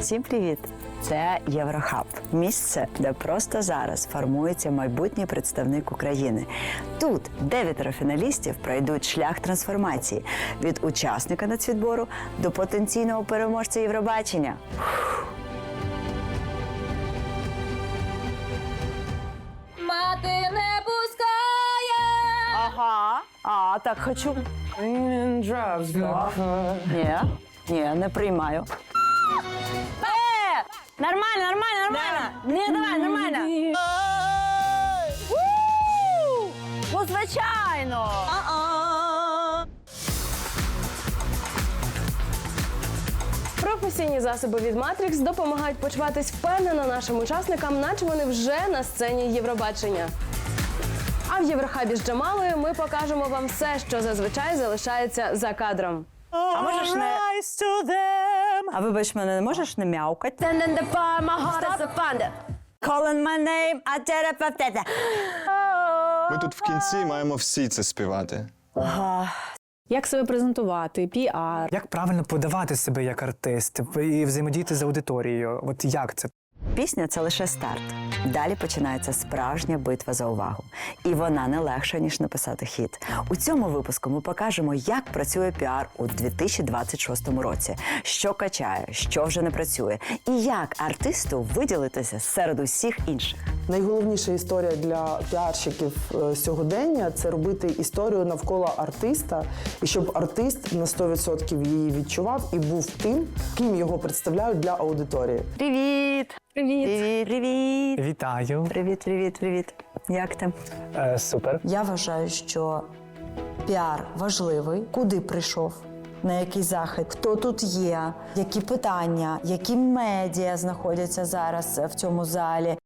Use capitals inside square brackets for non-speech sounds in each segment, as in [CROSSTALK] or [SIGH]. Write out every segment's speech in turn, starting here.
Всім привіт! Це Єврохаб, місце, де просто зараз формується майбутній представник України. Тут дев'ятеро фіналістів пройдуть шлях трансформації від учасника нацвідбору до потенційного переможця Євробачення. Мати не пускає. Ага, а так хочу. Ні, ні, не приймаю. Е! Нормально, нормально, нормально. Ні, давай, нормально. У! Ну, звичайно. Професійні засоби від Matrix допомагають почуватись впевнено нашим учасникам, наче вони вже на сцені Євробачення. А в Єврохабі з Джамалою ми покажемо вам все, що зазвичай залишається за кадром. А можеш не... А вибач мене, не можеш не мяукати? Calling my name, а терапевтета. Ми тут в кінці маємо всі це співати. Як себе презентувати, піар. Як правильно подавати себе як артист і взаємодіяти з аудиторією? От як це? Пісня це лише старт. Далі починається справжня битва за увагу. І вона не легша, ніж написати хіт. У цьому випуску ми покажемо, як працює піар у 2026 році, що качає, що вже не працює, і як артисту виділитися серед усіх інших. Найголовніша історія для піарщиків е, сьогодення це робити історію навколо артиста, і щоб артист на 100% її відчував і був тим, ким його представляють для аудиторії. Привіт! Привіт. Привіт, привіт! Вітаю. Привіт, привіт, привіт. Як ти? Е, супер. Я вважаю, що піар важливий, куди прийшов. На який захід, хто тут є, які питання, які медіа знаходяться зараз в цьому залі.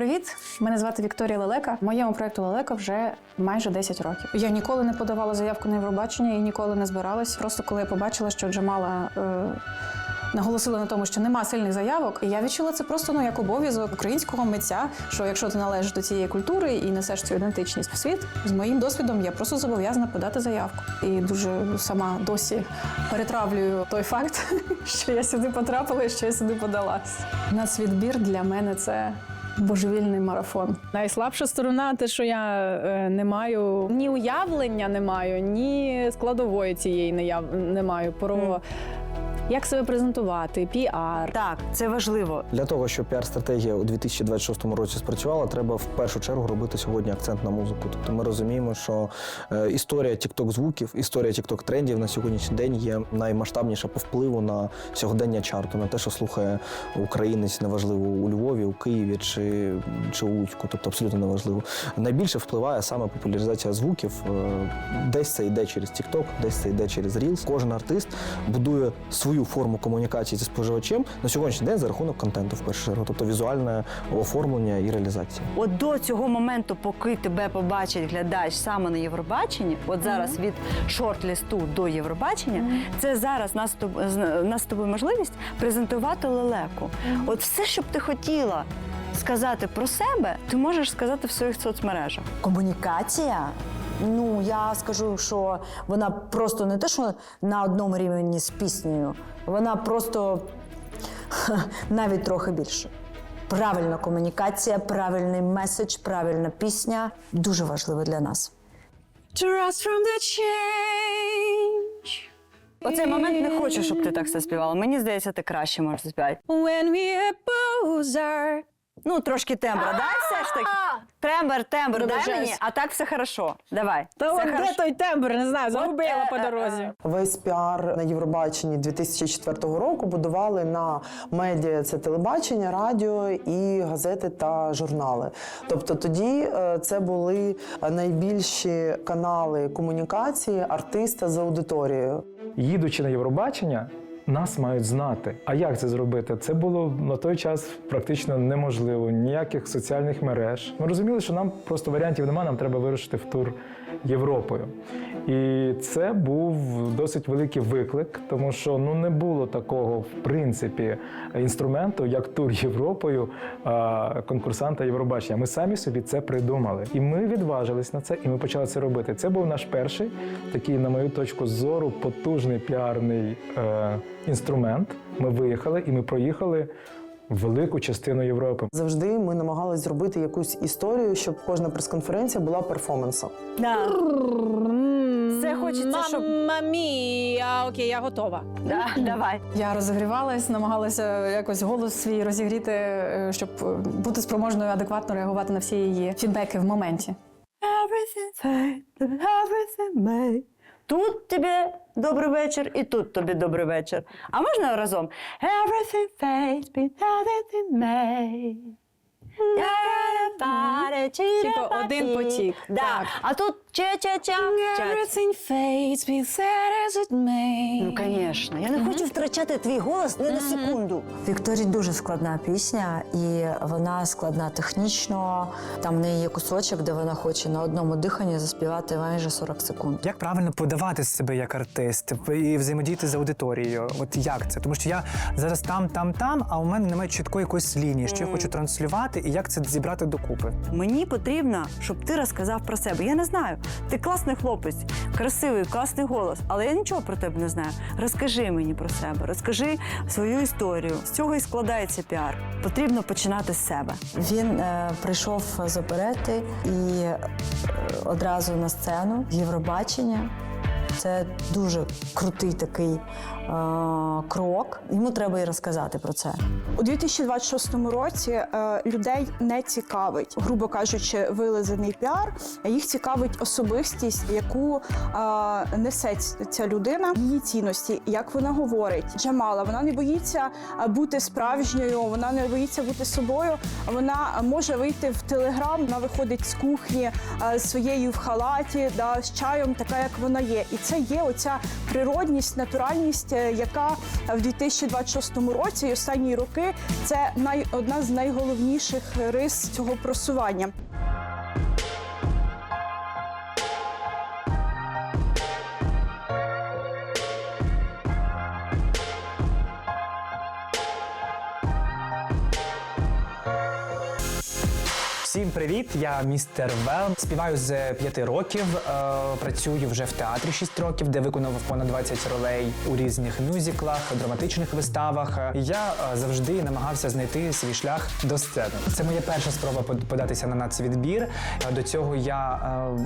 Привіт, мене звати Вікторія Лелека. Моєму проекту Лелека вже майже 10 років. Я ніколи не подавала заявку на Євробачення і ніколи не збиралась. Просто коли я побачила, що Джамала е, наголосила на тому, що нема сильних заявок, і я відчула це просто ну як обов'язок українського митця. Що якщо ти належиш до цієї культури і несеш цю ідентичність в світ, з моїм досвідом я просто зобов'язана подати заявку. І дуже сама досі перетравлюю той факт, [LAUGHS] що я сюди потрапила і що я сюди подалась. Нацвідбір для мене це божевільний марафон. Найслабша сторона те, що я е, не маю ні уявлення, не маю, ні складової цієї не, я, не маю про як себе презентувати, піар. Так, це важливо. Для того, щоб піар-стратегія у 2026 році спрацювала, треба в першу чергу робити сьогодні акцент на музику. Тобто ми розуміємо, що е, історія тікток звуків, історія тікток трендів на сьогоднішній день є наймасштабніша по впливу на сьогодення чарту, на те, що слухає українець, неважливо у Львові, у Києві чи, чи у Луцьку, тобто абсолютно неважливо. Найбільше впливає саме популяризація звуків. Е, Десь це йде через TikTok, десь це йде через Reels. Кожен артист будує свою форму комунікації зі споживачем на сьогоднішній день за рахунок контенту, в першу чергу, тобто візуальне оформлення і реалізація. От до цього моменту, поки тебе побачить глядач саме на Євробаченні, от зараз від шорт-лісту до Євробачення, це зараз нас нас з тобою можливість презентувати лелеку. От все, що б ти хотіла сказати про себе, ти можеш сказати в своїх соцмережах. Комунікація. Ну, я скажу, що вона просто не те, що на одному рівні з піснею, вона просто [LAUGHS] навіть трохи більше. Правильна комунікація, правильний меседж, правильна пісня дуже важливо для нас. Оцей момент не хочу, щоб ти так все співала. Мені здається, ти краще можеш заспівати. When we are Ну, трошки тембра, дай все ж таки. Тембр, тембр, дай мені, а так все хорошо. Давай. Та все от де хорошо. той тембр, не знаю, загубила е, по е, дорозі. Весь піар на Євробаченні 2004 року будували на медіа це телебачення, радіо і газети та журнали. Тобто тоді е, це були найбільші канали комунікації артиста з аудиторією. Їдучи на Євробачення, нас мають знати. А як це зробити? Це було на той час практично неможливо. Ніяких соціальних мереж. Ми розуміли, що нам просто варіантів немає, нам треба вирушити в тур Європою. І це був досить великий виклик, тому що ну не було такого в принципі інструменту, як тур Європою конкурсанта Євробачення. Ми самі собі це придумали, і ми відважились на це, і ми почали це робити. Це був наш перший такий, на мою точку зору, потужний піарний е, інструмент. Ми виїхали і ми проїхали велику частину Європи. Завжди ми намагалися зробити якусь історію, щоб кожна прес-конференція була перформансом. Да. Це хочеться, щоб Мамма мія, окей, я готова. да, [LAUGHS] давай. Я розігрівалась, намагалася якось голос свій розігріти, е, щоб е, бути спроможною адекватно реагувати на всі її фідбеки в моменті. Everything everything may. Тут тобі добрий вечір, і тут тобі добрий вечір. А можна разом? Everything fades, be may. Типу, один потік. Да. Так. А тут ча-ча-ча. fades, be sad as it may. Ну, звісно, я не хочу втрачати твій голос не на секунду. Вікторії дуже складна пісня, і вона складна технічно. Там в неї є кусочок, де вона хоче на одному диханні заспівати майже 40 секунд. Як правильно подавати себе як артист і взаємодіяти з аудиторією? От як це? Тому що я зараз там, там, там, а у мене немає чіткої якоїсь лінії, що я хочу транслювати, і як це зібрати докупи. Мені потрібно, щоб ти розказав про себе. Я не знаю. Ти класний хлопець, красивий, класний голос, але я нічого про тебе не знаю. Розкажи мені про себе, розкажи свою історію. З цього і складається піар. Потрібно починати з себе. Він е, прийшов з оперети і е, одразу на сцену Євробачення. Це дуже крутий такий крок. Йому треба і розказати про це. У 2026 році е, людей не цікавить, грубо кажучи, вилизаний піар. Їх цікавить особистість, яку е, несе ця людина, її цінності, як вона говорить. Джамала, вона не боїться е, бути справжньою, вона не боїться бути собою. Вона може вийти в телеграм, вона виходить з кухні е, своєю в халаті, да, з чаєм, така як вона є. І це є оця природність, натуральність, е, яка в 2026 році і останні роки це най, одна з найголовніших рис цього просування. Всім привіт! Я містер Вел. Співаю з п'яти років. е, Працюю вже в театрі 6 років, де виконав понад 20 ролей у різних мюзиклах, драматичних виставах. Я е, завжди намагався знайти свій шлях до сцени. Це моя перша спроба податися на нацвідбір. Е, До цього я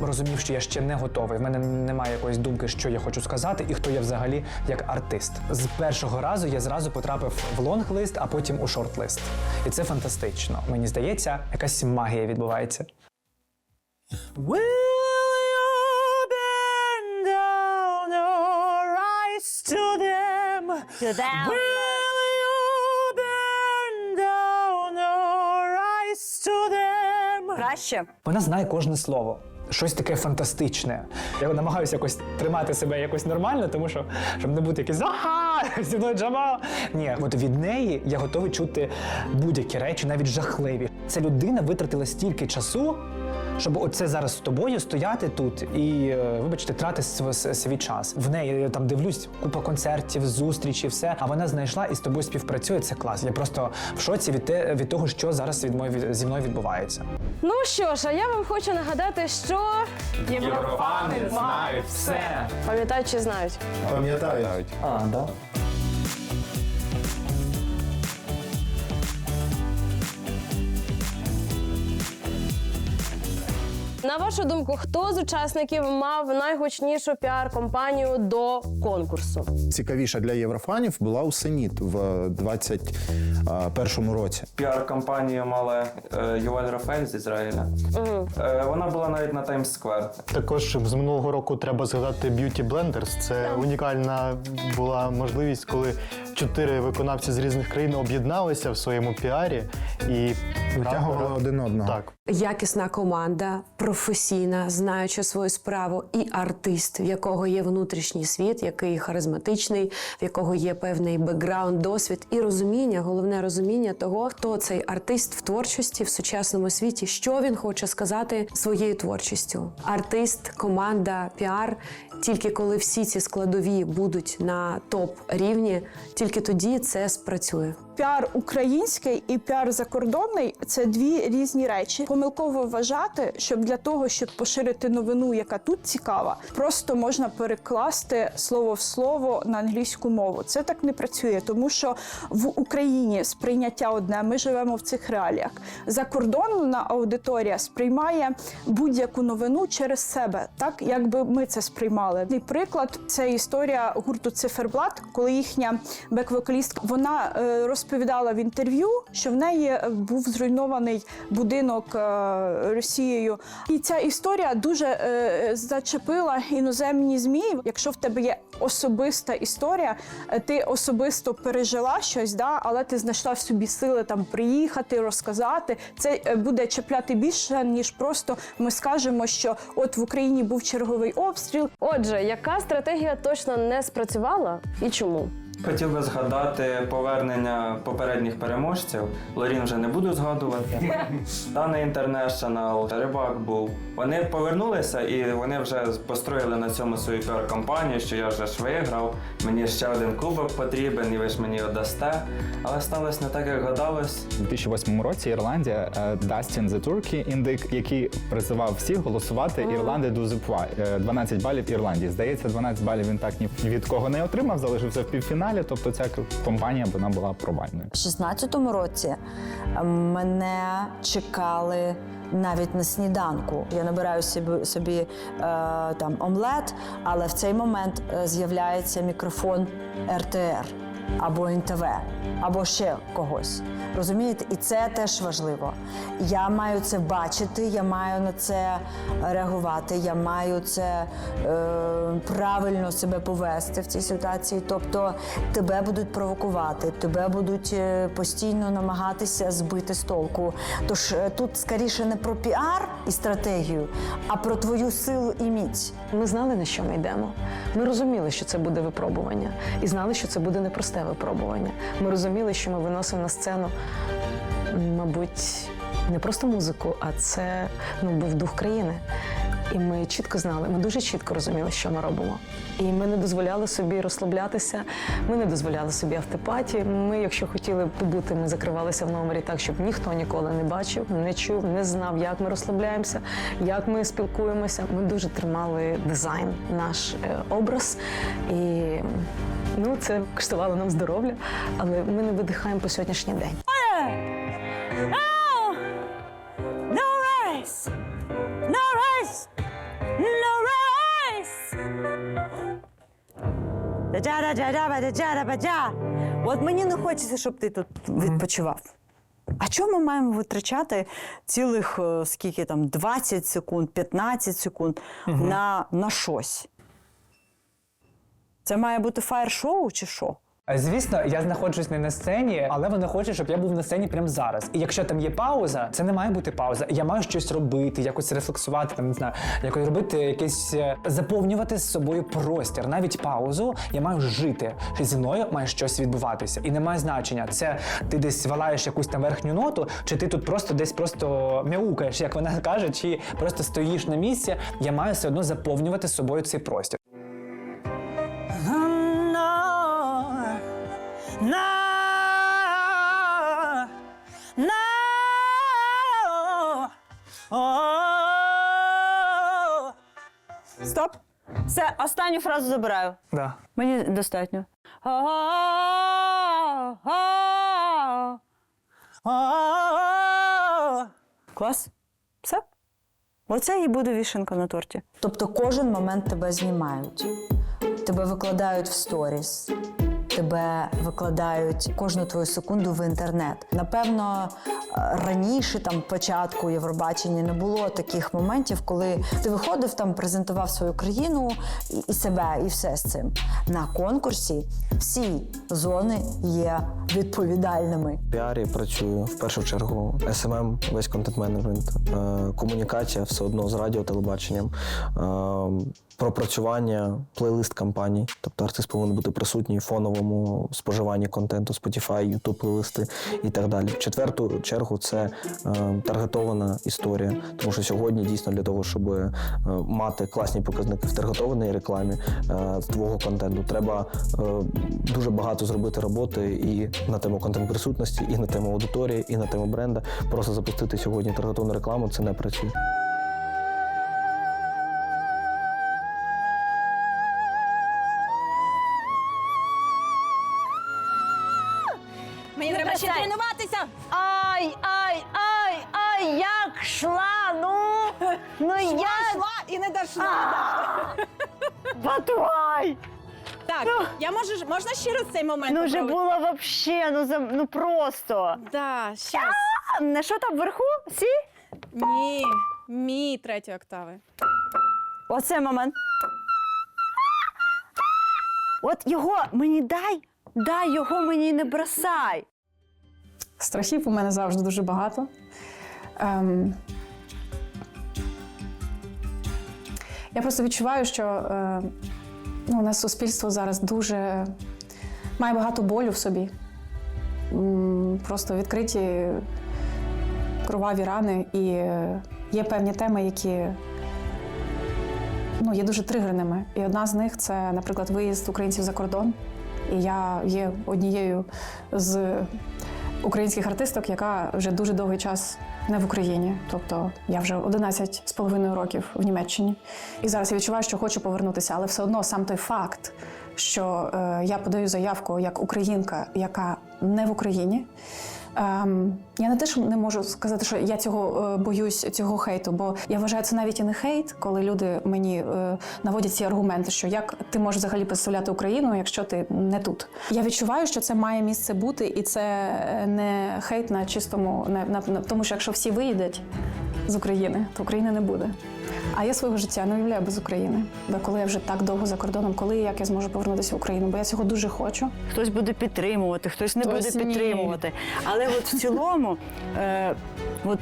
е, розумів, що я ще не готовий. В мене немає якоїсь думки, що я хочу сказати, і хто я взагалі як артист. З першого разу я зразу потрапив в лонг-лист, а потім у шорт-лист. І це фантастично. Мені здається, якась магія відбувається. Краще. Вона знає кожне слово. Щось таке фантастичне. Я намагаюся якось тримати себе якось нормально, тому що щоб не бути якийсь ага, [LAUGHS] зі мною Джамал. Ні, от від неї я готовий чути будь-які речі, навіть жахливі. Ця людина витратила стільки часу, щоб оце зараз з тобою стояти тут і, е, вибачте, тратити св- свій час. В неї я там дивлюсь, купа концертів, зустрічі, все. А вона знайшла і з тобою співпрацює. Це клас. Я просто в шоці від, те, від того, що зараз від мною, зі мною відбувається. Ну що ж, а я вам хочу нагадати, що Єврофани знають все. пам'ятають чи знають. Пам'ятають. А, да. На вашу думку, хто з учасників мав найгучнішу піар-компанію до конкурсу? Цікавіша для єврофанів була у Сеніт в 2021 році. Піар-кампанію мала е, Юваль Рафаель з Ізраїля. Е, Вона була навіть на Таймс Сквер. Також з минулого року треба згадати Beauty Blenders. Це унікальна була можливість, коли чотири виконавці з різних країн об'єдналися в своєму піарі і Витягували один одного. Так. Якісна команда, професійна, знаючи свою справу, і артист, в якого є внутрішній світ, який харизматичний, в якого є певний бекграунд, досвід і розуміння, головне розуміння того, хто цей артист в творчості в сучасному світі, що він хоче сказати своєю творчістю. Артист, команда, піар. Тільки коли всі ці складові будуть на топ рівні, тільки тоді це спрацює. Піар український і піар закордонний це дві різні речі. Помилково вважати, щоб для того, щоб поширити новину, яка тут цікава, просто можна перекласти слово в слово на англійську мову. Це так не працює, тому що в Україні сприйняття одне. Ми живемо в цих реаліях. Закордонна аудиторія сприймає будь-яку новину через себе, так якби ми це сприймали. І приклад це історія гурту Циферблат, коли їхня бек-вокалістка вона е, розповідала в інтерв'ю, що в неї е, був зруйнований будинок е, Росією. І ця історія дуже е, зачепила іноземні змі. Якщо в тебе є особиста історія, ти особисто пережила щось, да, але ти знайшла в собі сили там приїхати, розказати. Це буде чіпляти більше ніж просто ми скажемо, що от в Україні був черговий обстріл. Отже, яка стратегія точно не спрацювала і чому? Хотів би згадати повернення попередніх переможців. Лорін вже не буду згадувати. [LAUGHS] Дана Інтернешнл, Рибак був. Вони повернулися і вони вже построїли на цьому свою піар-кампанію, що я вже ж виграв. Мені ще один кубок потрібен, і ви ж мені його дасте. Але сталося не так, як гадалось. У 2008 році Ірландія е, Dustin the Turkey, індик, який призивав всіх голосувати Ірланди the Е, 12 балів Ірландії. Здається, 12 балів він так ні від кого не отримав, залишився в півфіналі. Тобто ця компанія вона була провальною. У 16-му році е, мене чекали навіть на сніданку. Я набираю собі, собі е, там омлет, але в цей момент е, з'являється мікрофон РТР або НТВ, або ще когось. Розумієте? І це теж важливо. Я маю це бачити, я маю на це реагувати, я маю це е, правильно себе повести в цій ситуації. Тобто тебе будуть провокувати, тебе будуть е, постійно намагатися збити з толку. Тож е, тут скоріше не про піар і стратегію, а про твою силу і міць. Ми знали, на що ми йдемо. Ми розуміли, що це буде випробування, і знали, що це буде непросте випробування. Ми розуміли, що ми виносимо на сцену, мабуть, не просто музику, а це ну, був дух країни. І ми чітко знали, ми дуже чітко розуміли, що ми робимо. І ми не дозволяли собі розслаблятися, ми не дозволяли собі автопаті. Ми, якщо хотіли побути, ми закривалися в номері так, щоб ніхто ніколи не бачив, не чув, не знав, як ми розслабляємося, як ми спілкуємося. Ми дуже тримали дизайн, наш е, образ. І ну, це коштувало нам здоров'я, але ми не видихаємо по сьогоднішній день. No rice! No rice! No rice! Да-да-да-да-да-да-да-да. От мені не хочеться, щоб ти тут відпочивав. А чому ми маємо витрачати цілих е, скільки там 20 секунд, 15 секунд на, на щось? Це має бути фаєр-шоу чи що? Е, Звісно, я знаходжусь не на сцені, але вони хочуть, щоб я був на сцені прямо зараз. І якщо там є пауза, це не має бути пауза. Я маю щось робити, якось рефлексувати, там не знаю, якось робити якесь е, заповнювати з собою простір. Навіть паузу я маю жити. Що зі мною має щось відбуватися. І немає значення. Це ти десь валаєш якусь там верхню ноту, чи ти тут просто десь просто мяукаєш, як вона каже, чи просто стоїш на місці. Я маю все одно заповнювати з собою цей простір. Все, останню фразу забираю. Да. Мені достатньо. Клас. Все. Оце і буде вішенка на торті. Тобто кожен момент тебе знімають, тебе викладають в сторіс. Тебе викладають кожну твою секунду в інтернет. Напевно, е, раніше, там початку Євробачення, не було таких моментів, коли ти виходив там, презентував свою країну і, себе, і все з цим. На конкурсі всі зони є відповідальними. В піарі працюю в першу чергу SMM, весь контент-менеджмент, е, комунікація все одно з радіо, телебаченням, е, пропрацювання, плейлист кампаній. Тобто артист повинен бути присутній в фоновому споживанні контенту, Spotify, YouTube плейлисти і так далі. В четверту чергу це е, таргетована історія, тому що сьогодні дійсно для того, щоб е, мати класні показники в таргетованій рекламі е, твого контенту, треба е, дуже багато зробити роботи і на тему контент присутності, і на тему аудиторії, і на тему бренда. Просто запустити сьогодні таргетовану рекламу це не працює. Цей момент Ну вже попробувати? було вообще, ну, за- ну просто. Да, щас. А, на що там вверху? Сі? Ні, мі третьої октави. Оце момент. От його мені дай, дай його мені не бросай. Страхів у мене завжди дуже багато. Ем, я просто відчуваю, що е, ну, у нас суспільство зараз дуже має багато болю в собі. Просто відкриті кроваві рани, і е, є певні теми, які ну, є дуже тригерними. І одна з них це, наприклад, виїзд українців за кордон. І я є однією з українських артисток, яка вже дуже довгий час не в Україні. Тобто я вже 11 з половиною років в Німеччині. І зараз я відчуваю, що хочу повернутися, але все одно сам той факт, що е, я подаю заявку як українка, яка не в Україні. Ем, я не те, що не можу сказати, що я цього е, боюсь цього хейту, бо я вважаю, це навіть і не хейт, коли люди мені е, наводять ці аргументи, що як ти можеш взагалі представляти Україну, якщо ти не тут. Я відчуваю, що це має місце бути, і це е, не хейт на чистому, не на, на тому, що якщо всі виїдуть з України, то України не буде. А я свого життя не уявляю без України. Бо коли я вже так довго за кордоном, коли і як я зможу повернутися в Україну? Бо я цього дуже хочу. Хтось буде підтримувати, хтось не Хтось буде ні. підтримувати. Але от в цілому, е, от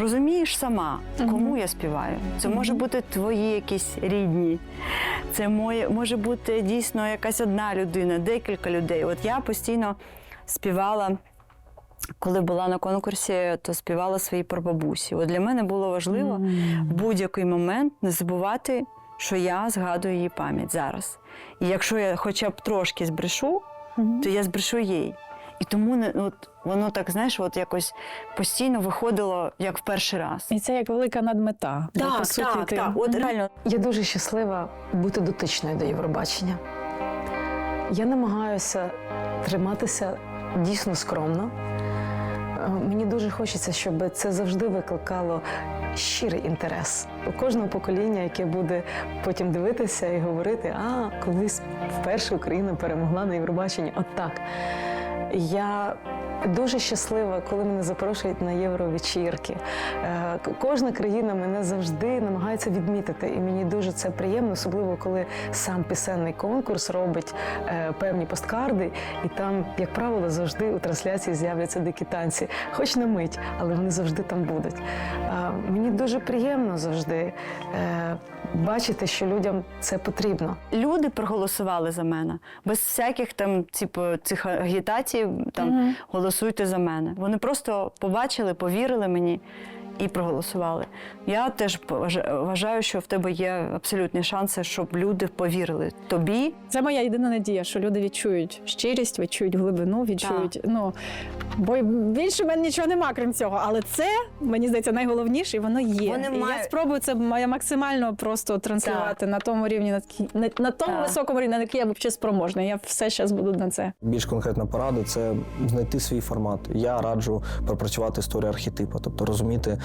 розумієш сама, кому я співаю. Це може бути твої якісь рідні. Це моє, може бути дійсно якась одна людина, декілька людей. От я постійно співала. Коли була на конкурсі, то співала свої прабабусі. От для мене було важливо в будь-який момент не забувати, що я згадую її пам'ять зараз. І якщо я хоча б трошки збрешу, то я збрешу їй. І тому не от воно так, знаєш, от якось постійно виходило як в перший раз. І це як велика надмета. Бо, Так, по суті, так, ти- так. От реально Я дуже щаслива бути дотичною до Євробачення. Я намагаюся триматися дійсно скромно. Мені дуже хочеться, щоб це завжди викликало щирий інтерес у кожного покоління, яке буде потім дивитися і говорити: а колись вперше Україна перемогла на Євробаченні. От так. Я дуже щаслива, коли мене запрошують на євровечірки. Е, Кожна країна мене завжди намагається відмітити, і мені дуже це приємно, особливо коли сам пісенний конкурс робить е, певні посткарди, і там, як правило, завжди у трансляції з'являться дикі танці, хоч на мить, але вони завжди там будуть. Мені дуже приємно завжди е, бачити, що людям це потрібно. люди проголосували за мене без всяких там, типу, цих агітацій, там Мгм. Голосуйте за мене. Вони просто побачили, повірили мені і проголосували. Я теж вважаю, що в тебе є абсолютні шанси, щоб люди повірили тобі. Це моя єдина надія, що люди відчують щирість, відчують глибину, відчують. Ну бо більше в мене нічого нема, крім цього. Але це мені здається найголовніше, і воно є. Вони і Я спробую це ма- максимально просто транслювати на тому рівні, на, на, на тому Так. високому рівні, на який я взагалі спроможна. Я все зараз буду на це. Більш конкретна порада це знайти свій формат. Я раджу пропрацювати історію архетипу, тобто розуміти,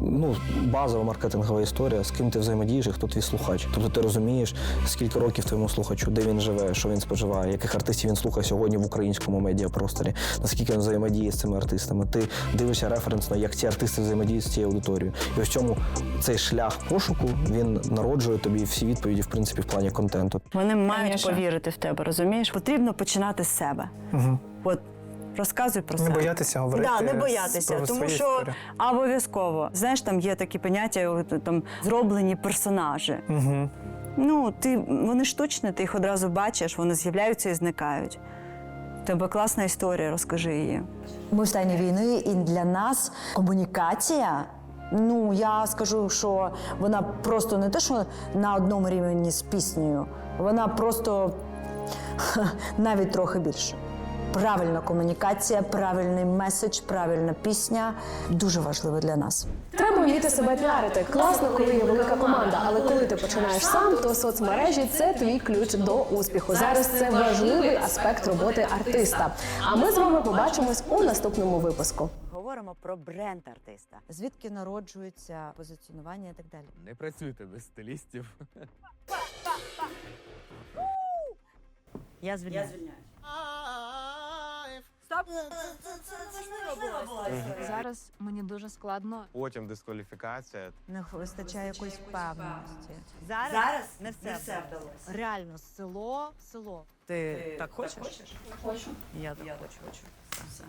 ну, базова маркетингова історія, з ким ти взаємодієш і хто твій слухач. Тобто ти розумієш, скільки років твоєму слухачу, де він живе, що він споживає, яких артистів він слухає сьогодні в українському медіапросторі, наскільки він взаємодіє з цими артистами. Ти дивишся референсно, як ці артисти взаємодіють з цією аудиторією. І ось цьому цей шлях пошуку він народжує тобі всі відповіді, в принципі, в плані контенту. Вони мають Конечно. повірити в тебе, розумієш? Потрібно починати з себе. Угу. От розказуй про Не себе. боятися говорити Да, не боятися, про тому що історії. обов'язково. Знаєш, там є такі поняття, там зроблені персонажі. Угу. Ну, ти вони штучні, ти їх одразу бачиш, вони з'являються і зникають. Тебе класна історія, розкажи її. Ми в стані війни, і для нас комунікація. Ну, я скажу, що вона просто не те, що на одному рівні з піснею, вона просто навіть трохи більше. Правильна комунікація, правильний меседж, правильна пісня дуже важливо для нас. Треба вміти себе піарити. Класно, коли є велика команда, але коли ти починаєш сам, то соцмережі це твій ключ до успіху. Зараз це важливий аспект роботи артиста. А ми з вами побачимось у наступному випуску. Говоримо про бренд артиста, звідки народжується позиціонування і так далі. Не працюйте без стилістів. Я звільняю. Стоп! Зараз мені дуже складно. Потім дискваліфікація. Не вистачає якоїсь певності. Зараз, Зараз не все, вдалося. Реально, село, село. Ти, так хочеш? Хочеш? Хочу. Я так хочу. хочу. Все.